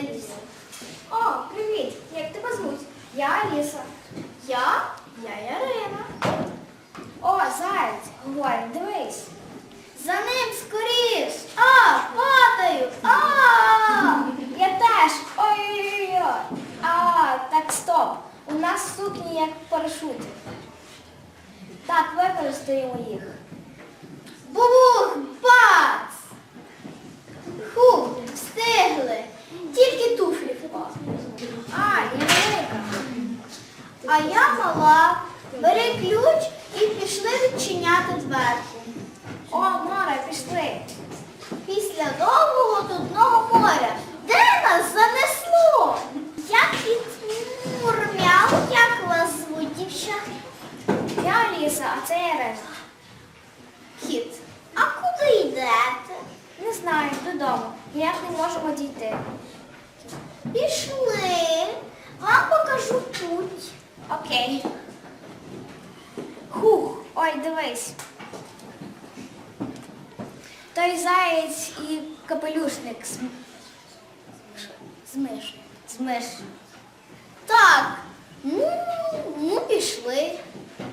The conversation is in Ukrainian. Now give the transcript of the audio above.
Аліса. О, привіт! Як тебе звуть? Я Аліса. Я? Я Ярина. О, заяць, говорить, дивись. За ним скоріш! А, падаю! А! Я теж! Ой-ой-ой! А, так стоп! У нас сукні як парашути. Так, використаємо їх. А я мала. Бери ключ і пішли відчиняти дверку. О, море, пішли. Після довгого нудного моря. Де нас занесло? Я кіт Мурмяу, як вас звуть, дівчата? Я Аліса, а це Ярина. Кіт. А куди йдете? Не знаю, додому. Ніяк не можемо дійти. Пішли. Окей. Хух, ой, дивись. Той заєць і капелюшник з, з миш. З миш. Так.